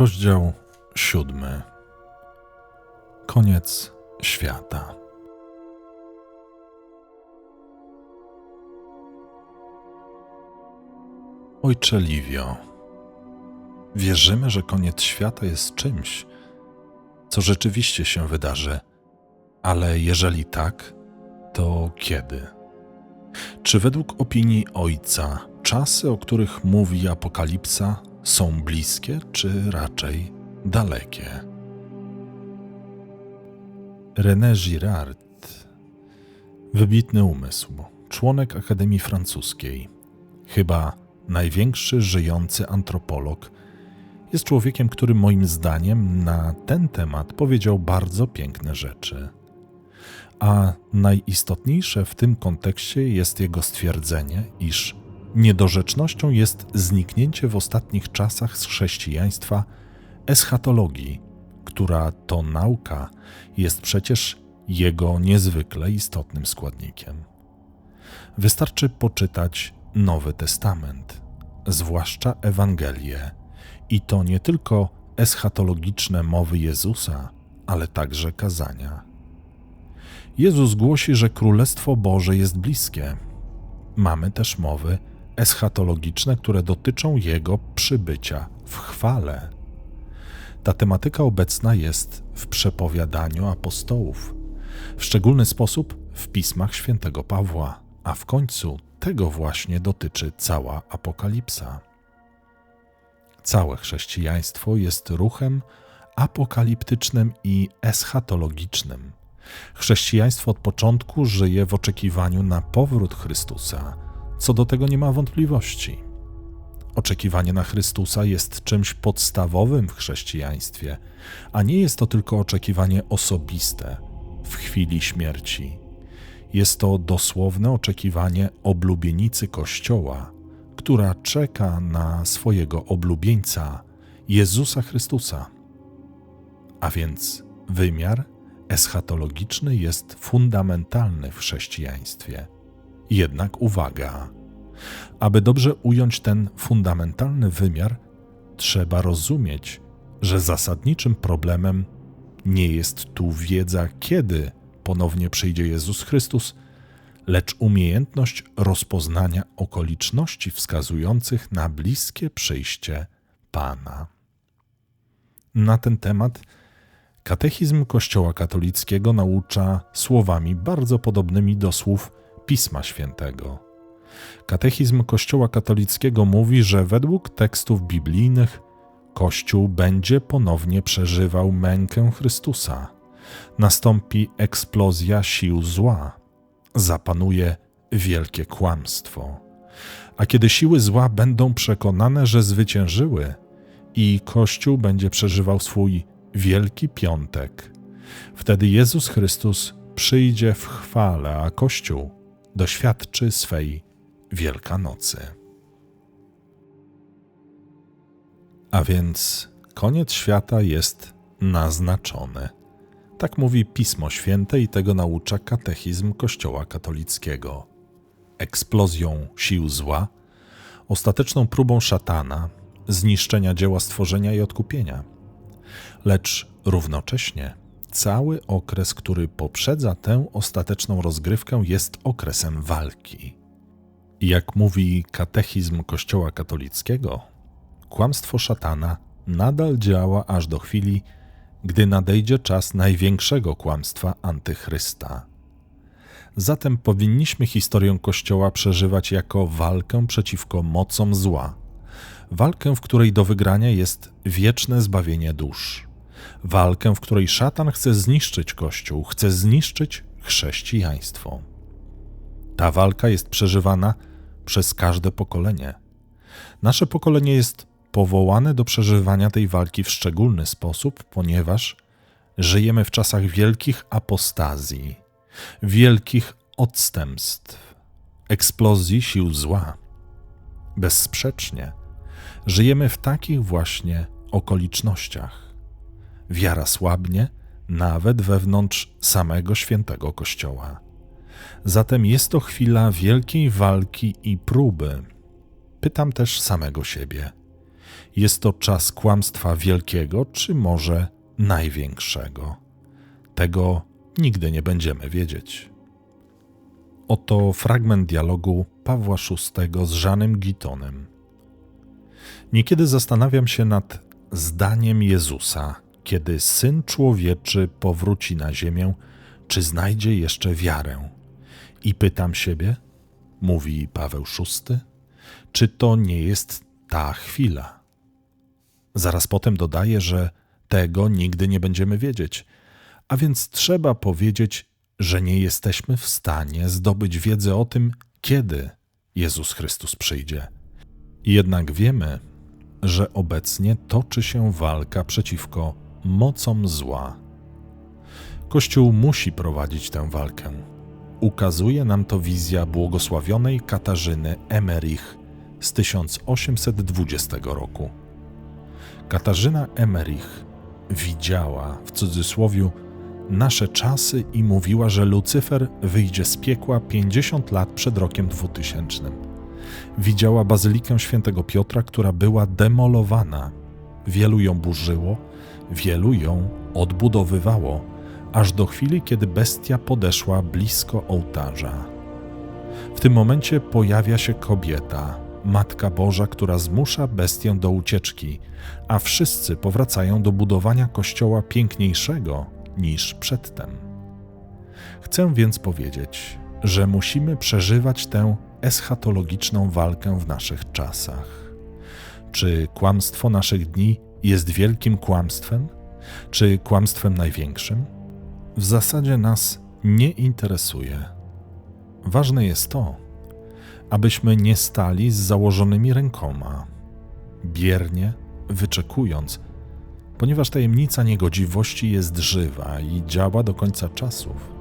Rozdział siódmy. Koniec świata. Ojcze Liwio, wierzymy, że koniec świata jest czymś, co rzeczywiście się wydarzy, ale jeżeli tak, to kiedy? Czy według opinii Ojca czasy, o których mówi Apokalipsa, są bliskie czy raczej dalekie? René Girard, wybitny umysł, członek Akademii Francuskiej, chyba największy żyjący antropolog, jest człowiekiem, który moim zdaniem na ten temat powiedział bardzo piękne rzeczy. A najistotniejsze w tym kontekście jest jego stwierdzenie, iż niedorzecznością jest zniknięcie w ostatnich czasach z chrześcijaństwa eschatologii, która to nauka jest przecież jego niezwykle istotnym składnikiem. Wystarczy poczytać Nowy Testament, zwłaszcza Ewangelię, i to nie tylko eschatologiczne mowy Jezusa, ale także kazania. Jezus głosi, że Królestwo Boże jest bliskie. Mamy też mowy eschatologiczne, które dotyczą Jego przybycia w chwale. Ta tematyka obecna jest w przepowiadaniu apostołów, w szczególny sposób w pismach świętego Pawła, a w końcu tego właśnie dotyczy cała apokalipsa. Całe chrześcijaństwo jest ruchem apokaliptycznym i eschatologicznym. Chrześcijaństwo od początku żyje w oczekiwaniu na powrót Chrystusa. Co do tego nie ma wątpliwości. Oczekiwanie na Chrystusa jest czymś podstawowym w chrześcijaństwie, a nie jest to tylko oczekiwanie osobiste w chwili śmierci. Jest to dosłowne oczekiwanie oblubienicy Kościoła, która czeka na swojego oblubieńca, Jezusa Chrystusa. A więc wymiar eschatologiczny jest fundamentalny w chrześcijaństwie. Jednak uwaga, aby dobrze ująć ten fundamentalny wymiar, trzeba rozumieć, że zasadniczym problemem nie jest tu wiedza, kiedy ponownie przyjdzie Jezus Chrystus, lecz umiejętność rozpoznania okoliczności wskazujących na bliskie przyjście Pana. Na ten temat katechizm Kościoła katolickiego naucza słowami bardzo podobnymi do słów Pisma Świętego. Katechizm Kościoła katolickiego mówi, że według tekstów biblijnych Kościół będzie ponownie przeżywał mękę Chrystusa. Nastąpi eksplozja sił zła zapanuje wielkie kłamstwo. A kiedy siły zła będą przekonane, że zwyciężyły, i Kościół będzie przeżywał swój wielki piątek, wtedy Jezus Chrystus przyjdzie w chwale, a Kościół doświadczy swej Wielkanocy. A więc koniec świata jest naznaczony. Tak mówi Pismo Święte i tego naucza katechizm Kościoła katolickiego. Eksplozją sił zła, ostateczną próbą szatana, zniszczenia dzieła stworzenia i odkupienia. Lecz równocześnie cały okres, który poprzedza tę ostateczną rozgrywkę, jest okresem walki. Jak mówi katechizm Kościoła katolickiego, kłamstwo szatana nadal działa aż do chwili, gdy nadejdzie czas największego kłamstwa antychrysta. Zatem powinniśmy historię Kościoła przeżywać jako walkę przeciwko mocom zła, walkę, w której do wygrania jest wieczne zbawienie dusz, walkę, w której szatan chce zniszczyć Kościół, chce zniszczyć chrześcijaństwo. Ta walka jest przeżywana przez każde pokolenie. Nasze pokolenie jest powołane do przeżywania tej walki w szczególny sposób, ponieważ żyjemy w czasach wielkich apostazji, wielkich odstępstw, eksplozji sił zła. Bezsprzecznie żyjemy w takich właśnie okolicznościach. Wiara słabnie nawet wewnątrz samego świętego Kościoła. Zatem jest to chwila wielkiej walki i próby. Pytam też samego siebie – Jest to czas kłamstwa wielkiego, czy może największego? Tego nigdy nie będziemy wiedzieć. Oto fragment dialogu Pawła VI z Żanem Gitonem. Niekiedy zastanawiam się nad zdaniem Jezusa, kiedy syn człowieczy powróci na ziemię, czy znajdzie jeszcze wiarę. I pytam siebie, mówi Paweł VI, czy to nie jest ta chwila. Zaraz potem dodaje, że tego nigdy nie będziemy wiedzieć, a więc trzeba powiedzieć, że nie jesteśmy w stanie zdobyć wiedzy o tym, kiedy Jezus Chrystus przyjdzie. Jednak wiemy, że obecnie toczy się walka przeciwko mocom zła. Kościół musi prowadzić tę walkę. Ukazuje nam to wizja błogosławionej Katarzyny Emerich z 1820 roku. Katarzyna Emerich widziała w cudzysłowie nasze czasy i mówiła, że Lucyfer wyjdzie z piekła 50 lat przed rokiem 2000. Widziała bazylikę świętego Piotra, która była demolowana. Wielu ją burzyło, wielu ją odbudowywało, aż do chwili, kiedy bestia podeszła blisko ołtarza. W tym momencie pojawia się kobieta, Matka Boża, która zmusza bestię do ucieczki, a wszyscy powracają do budowania kościoła piękniejszego niż przedtem. Chcę więc powiedzieć, że musimy przeżywać tę eschatologiczną walkę w naszych czasach. Czy kłamstwo naszych dni jest wielkim kłamstwem? Czy kłamstwem największym? W zasadzie nas nie interesuje. Ważne jest to, abyśmy nie stali z założonymi rękoma, biernie wyczekując, ponieważ tajemnica niegodziwości jest żywa i działa do końca czasów,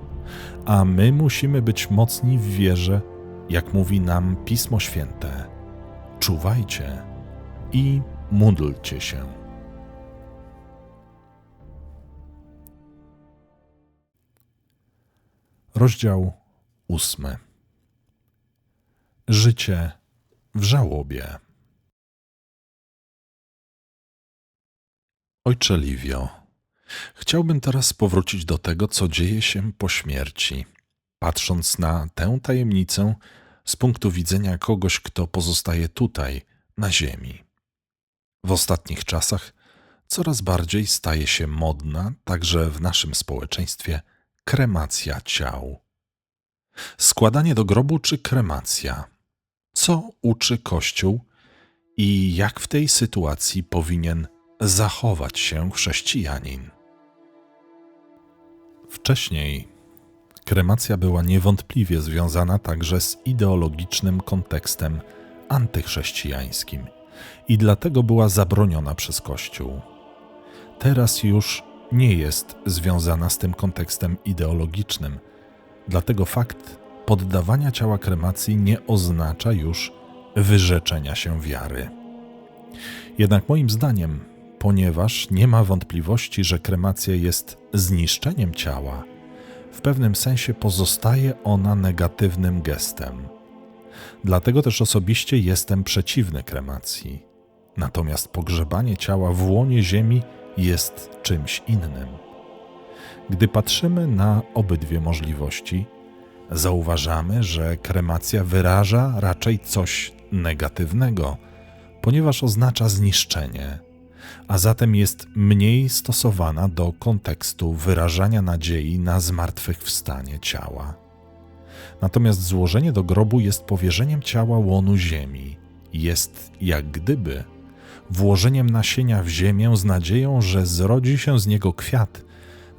a my musimy być mocni w wierze, jak mówi nam Pismo Święte. Czuwajcie i módlcie się. Rozdział ósmy. Życie w żałobie. Ojcze Livio, chciałbym teraz powrócić do tego, co dzieje się po śmierci, patrząc na tę tajemnicę z punktu widzenia kogoś, kto pozostaje tutaj, na Ziemi. W ostatnich czasach coraz bardziej staje się modna, także w naszym społeczeństwie, kremacja ciał. Składanie do grobu czy kremacja? Co uczy Kościół i jak w tej sytuacji powinien zachować się chrześcijanin? Wcześniej kremacja była niewątpliwie związana także z ideologicznym kontekstem antychrześcijańskim i dlatego była zabroniona przez Kościół. Teraz już nie jest związana z tym kontekstem ideologicznym, dlatego fakt poddawania ciała kremacji nie oznacza już wyrzeczenia się wiary. Jednak moim zdaniem, ponieważ nie ma wątpliwości, że kremacja jest zniszczeniem ciała, w pewnym sensie pozostaje ona negatywnym gestem. Dlatego też osobiście jestem przeciwny kremacji. Natomiast pogrzebanie ciała w łonie ziemi jest czymś innym. Gdy patrzymy na obydwie możliwości, zauważamy, że kremacja wyraża raczej coś negatywnego, ponieważ oznacza zniszczenie, a zatem jest mniej stosowana do kontekstu wyrażania nadziei na zmartwychwstanie ciała. Natomiast złożenie do grobu jest powierzeniem ciała łonu ziemi, jest jak gdyby włożeniem nasienia w ziemię z nadzieją, że zrodzi się z niego kwiat,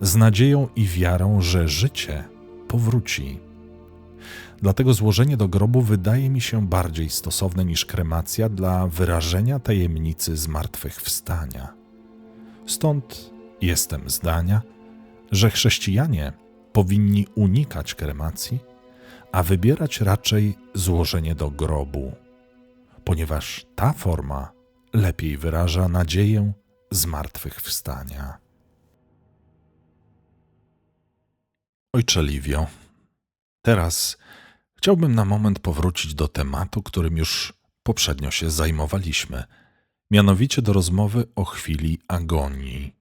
z nadzieją i wiarą, że życie powróci. Dlatego złożenie do grobu wydaje mi się bardziej stosowne niż kremacja dla wyrażenia tajemnicy zmartwychwstania. Stąd jestem zdania, że chrześcijanie powinni unikać kremacji, a wybierać raczej złożenie do grobu, ponieważ ta forma lepiej wyraża nadzieję zmartwychwstania. Ojcze Livio, teraz Chciałbym na moment powrócić do tematu, którym już poprzednio się zajmowaliśmy, mianowicie do rozmowy o chwili agonii.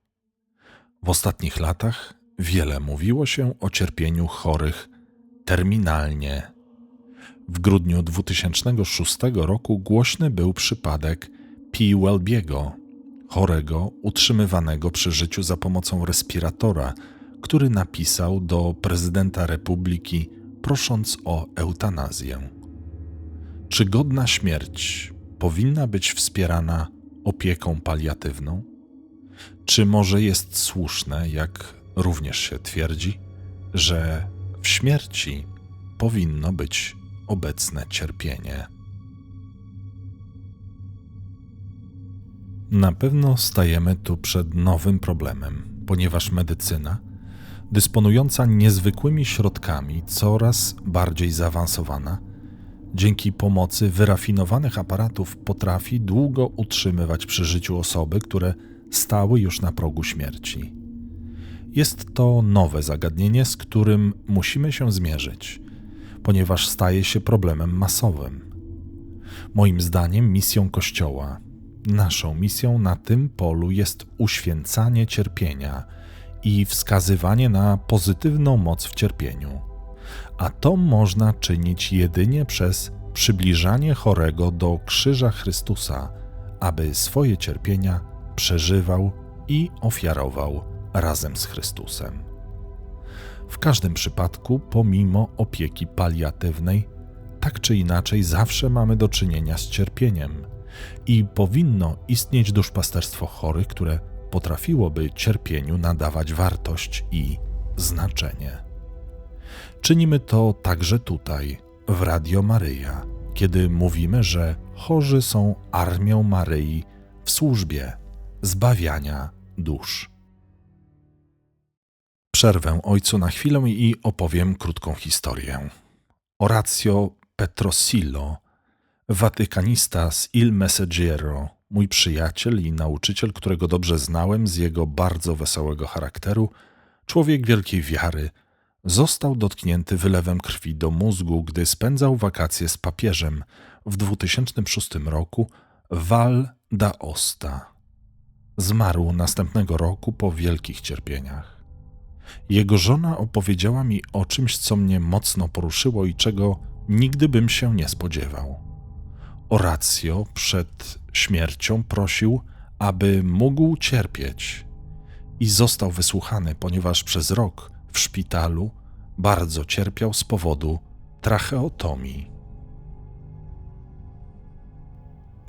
W ostatnich latach wiele mówiło się o cierpieniu chorych terminalnie. W grudniu 2006 roku głośny był przypadek P. Welbiego, chorego utrzymywanego przy życiu za pomocą respiratora, który napisał do prezydenta republiki prosząc o eutanazję. Czy godna śmierć powinna być wspierana opieką paliatywną? Czy może jest słuszne, jak również się twierdzi, że w śmierci powinno być obecne cierpienie? Na pewno stajemy tu przed nowym problemem, ponieważ medycyna, dysponująca niezwykłymi środkami, coraz bardziej zaawansowana, dzięki pomocy wyrafinowanych aparatów potrafi długo utrzymywać przy życiu osoby, które stały już na progu śmierci. Jest to nowe zagadnienie, z którym musimy się zmierzyć, ponieważ staje się problemem masowym. Moim zdaniem misją Kościoła, naszą misją na tym polu jest uświęcanie cierpienia i wskazywanie na pozytywną moc w cierpieniu. A to można czynić jedynie przez przybliżanie chorego do krzyża Chrystusa, aby swoje cierpienia przeżywał i ofiarował razem z Chrystusem. W każdym przypadku, pomimo opieki paliatywnej, tak czy inaczej zawsze mamy do czynienia z cierpieniem i powinno istnieć duszpasterstwo chorych, które potrafiłoby cierpieniu nadawać wartość i znaczenie. Czynimy to także tutaj, w Radio Maryja, kiedy mówimy, że chorzy są armią Maryi w służbie zbawiania dusz. Przerwę ojcu na chwilę i opowiem krótką historię. Orazio Petrosillo, watykanista z Il Messaggero, mój przyjaciel i nauczyciel, którego dobrze znałem z jego bardzo wesołego charakteru, człowiek wielkiej wiary, został dotknięty wylewem krwi do mózgu, gdy spędzał wakacje z papieżem w 2006 roku Val d'Aosta. Zmarł następnego roku po wielkich cierpieniach. Jego żona opowiedziała mi o czymś, co mnie mocno poruszyło i czego nigdy bym się nie spodziewał. Oratio przed śmiercią prosił, aby mógł cierpieć i został wysłuchany, ponieważ przez rok w szpitalu bardzo cierpiał z powodu tracheotomii.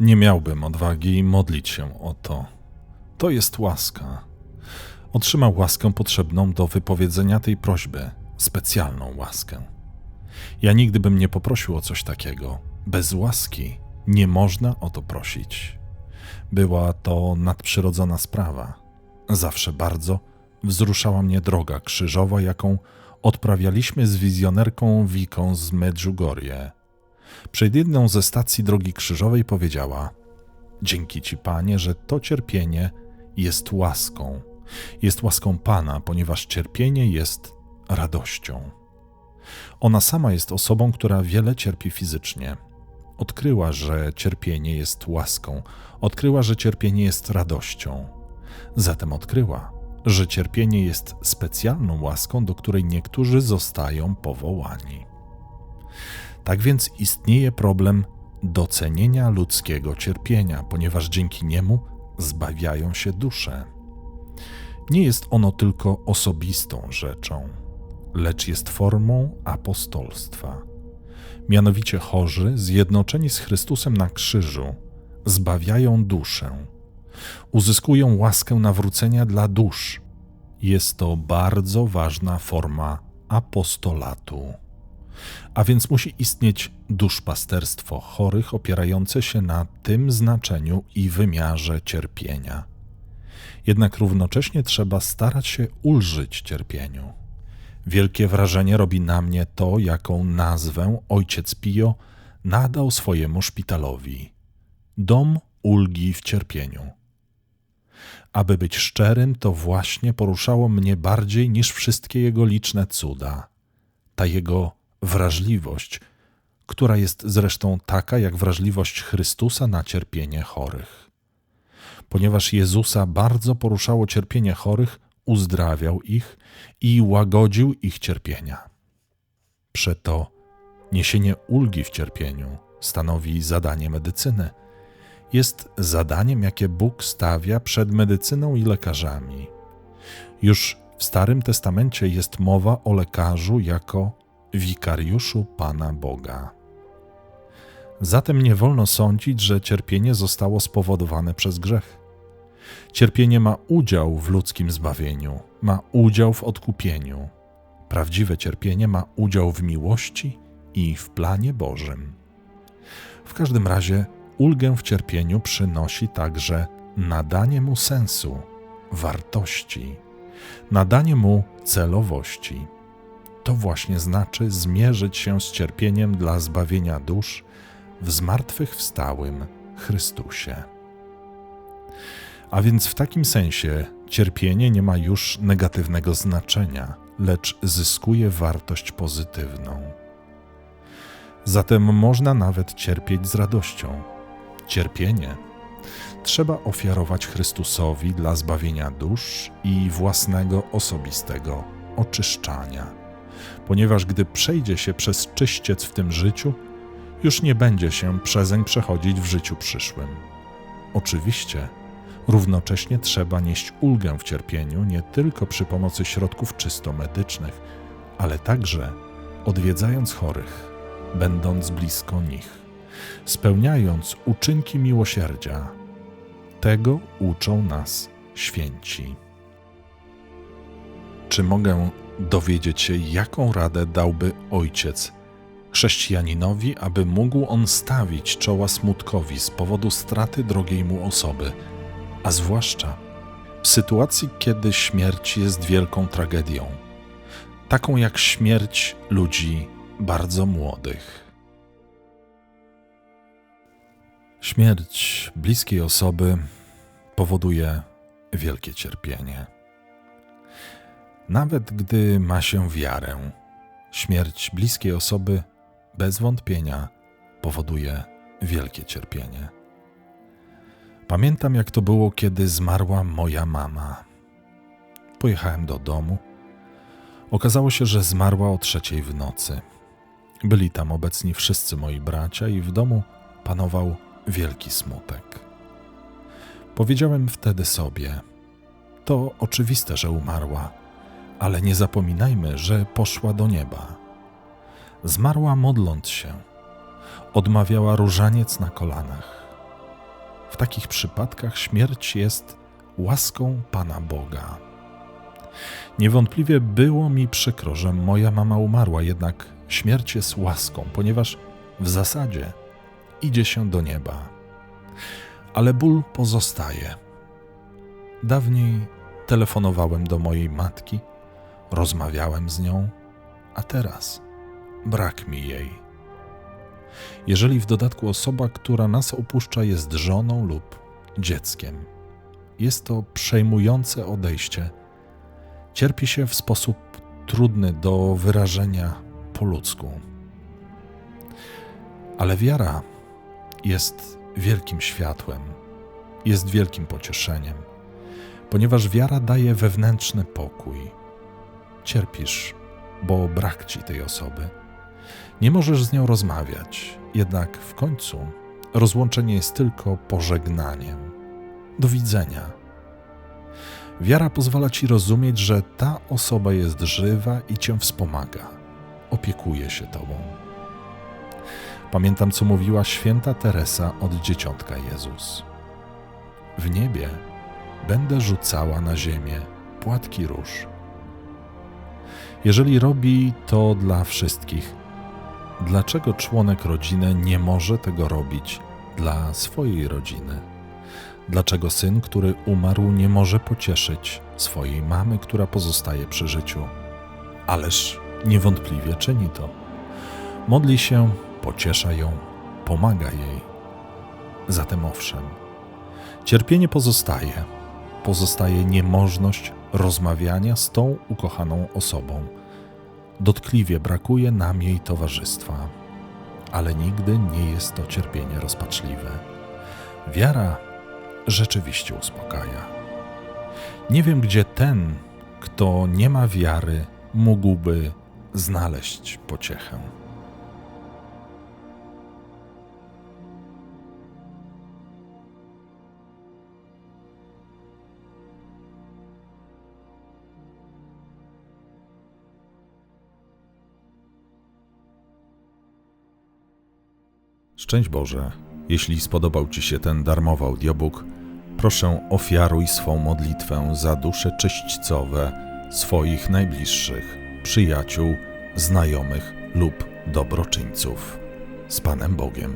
Nie miałbym odwagi modlić się o to. To jest łaska. Otrzymał łaskę potrzebną do wypowiedzenia tej prośby, specjalną łaskę. Ja nigdy bym nie poprosił o coś takiego. Bez łaski nie można o to prosić. Była to nadprzyrodzona sprawa. Zawsze bardzo wzruszała mnie droga krzyżowa, jaką odprawialiśmy z wizjonerką Wiką z Medjugorje. Przed jedną ze stacji drogi krzyżowej powiedziała: Dzięki Ci, Panie, że to cierpienie jest łaską. Jest łaską Pana, ponieważ cierpienie jest radością. Ona sama jest osobą, która wiele cierpi fizycznie. Odkryła, że cierpienie jest łaską, odkryła, że cierpienie jest radością. Zatem odkryła, że cierpienie jest specjalną łaską, do której niektórzy zostają powołani. Tak więc istnieje problem docenienia ludzkiego cierpienia, ponieważ dzięki niemu zbawiają się dusze. Nie jest ono tylko osobistą rzeczą, lecz jest formą apostolstwa. Mianowicie chorzy, zjednoczeni z Chrystusem na krzyżu, zbawiają duszę, uzyskują łaskę nawrócenia dla dusz. Jest to bardzo ważna forma apostolatu. A więc musi istnieć duszpasterstwo chorych opierające się na tym znaczeniu i wymiarze cierpienia. Jednak równocześnie trzeba starać się ulżyć cierpieniu. Wielkie wrażenie robi na mnie to, jaką nazwę ojciec Pio nadał swojemu szpitalowi Dom ulgi w cierpieniu. Aby być szczerym, to właśnie poruszało mnie bardziej niż wszystkie jego liczne cuda. Ta jego wrażliwość, która jest zresztą taka jak wrażliwość Chrystusa na cierpienie chorych. Ponieważ Jezusa bardzo poruszało cierpienie chorych, uzdrawiał ich i łagodził ich cierpienia. Przeto niesienie ulgi w cierpieniu stanowi zadanie medycyny. Jest zadaniem, jakie Bóg stawia przed medycyną i lekarzami. Już w Starym Testamencie jest mowa o lekarzu jako wikariuszu Pana Boga. Zatem nie wolno sądzić, że cierpienie zostało spowodowane przez grzech. Cierpienie ma udział w ludzkim zbawieniu, ma udział w odkupieniu. Prawdziwe cierpienie ma udział w miłości i w planie Bożym. W każdym razie ulgę w cierpieniu przynosi także nadanie mu sensu, wartości, nadanie mu celowości. To właśnie znaczy zmierzyć się z cierpieniem dla zbawienia dusz w zmartwychwstałym Chrystusie. A więc w takim sensie cierpienie nie ma już negatywnego znaczenia, lecz zyskuje wartość pozytywną. Zatem można nawet cierpieć z radością. Cierpienie trzeba ofiarować Chrystusowi dla zbawienia dusz i własnego osobistego oczyszczania, ponieważ gdy przejdzie się przez czyściec w tym życiu, już nie będzie się przezeń przechodzić w życiu przyszłym. Oczywiście, równocześnie trzeba nieść ulgę w cierpieniu nie tylko przy pomocy środków czysto medycznych, ale także odwiedzając chorych, będąc blisko nich, spełniając uczynki miłosierdzia. Tego uczą nas święci. Czy mogę dowiedzieć się, jaką radę dałby ojciec chrześcijaninowi, aby mógł on stawić czoła smutkowi z powodu straty drogiej mu osoby, a zwłaszcza w sytuacji, kiedy śmierć jest wielką tragedią, taką jak śmierć ludzi bardzo młodych. Śmierć bliskiej osoby powoduje wielkie cierpienie. Nawet gdy ma się wiarę, śmierć bliskiej osoby bez wątpienia powoduje wielkie cierpienie. Pamiętam, jak to było, kiedy zmarła moja mama. Pojechałem do domu. Okazało się, że zmarła o trzeciej w nocy. Byli tam obecni wszyscy moi bracia, i w domu panował wielki smutek. Powiedziałem wtedy sobie: To oczywiste, że umarła, ale nie zapominajmy, że poszła do nieba. Zmarła modląc się, odmawiała różaniec na kolanach. W takich przypadkach śmierć jest łaską Pana Boga. Niewątpliwie było mi przykro, że moja mama umarła, jednak śmierć jest łaską, ponieważ w zasadzie idzie się do nieba. Ale ból pozostaje. Dawniej telefonowałem do mojej matki, rozmawiałem z nią, a teraz brak mi jej. Jeżeli w dodatku osoba, która nas opuszcza, jest żoną lub dzieckiem, jest to przejmujące odejście. Cierpi się w sposób trudny do wyrażenia po ludzku. Ale wiara jest wielkim światłem, jest wielkim pocieszeniem, ponieważ wiara daje wewnętrzny pokój. Cierpisz, bo brak ci tej osoby nie możesz z nią rozmawiać, jednak w końcu rozłączenie jest tylko pożegnaniem. Do widzenia. Wiara pozwala ci rozumieć, że ta osoba jest żywa i cię wspomaga, opiekuje się tobą. Pamiętam, co mówiła święta Teresa od dzieciątka Jezus. W niebie będę rzucała na ziemię płatki róż. Jeżeli robi to dla wszystkich, dlaczego członek rodziny nie może tego robić dla swojej rodziny? Dlaczego syn, który umarł, nie może pocieszyć swojej mamy, która pozostaje przy życiu? Ależ niewątpliwie czyni to. Modli się, pociesza ją, pomaga jej. Zatem owszem, cierpienie pozostaje, pozostaje niemożność rozmawiania z tą ukochaną osobą Dotkliwie brakuje nam jej towarzystwa, ale nigdy nie jest to cierpienie rozpaczliwe. Wiara rzeczywiście uspokaja. Nie wiem, gdzie ten, kto nie ma wiary, mógłby znaleźć pociechę. Szczęść Boże, jeśli spodobał Ci się ten darmowy audiobook, proszę ofiaruj swą modlitwę za dusze czyśćcowe swoich najbliższych, przyjaciół, znajomych lub dobroczyńców. Z Panem Bogiem.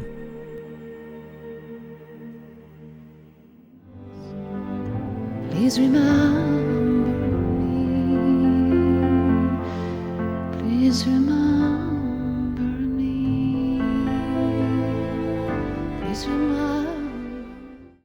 Please remember me. Please remember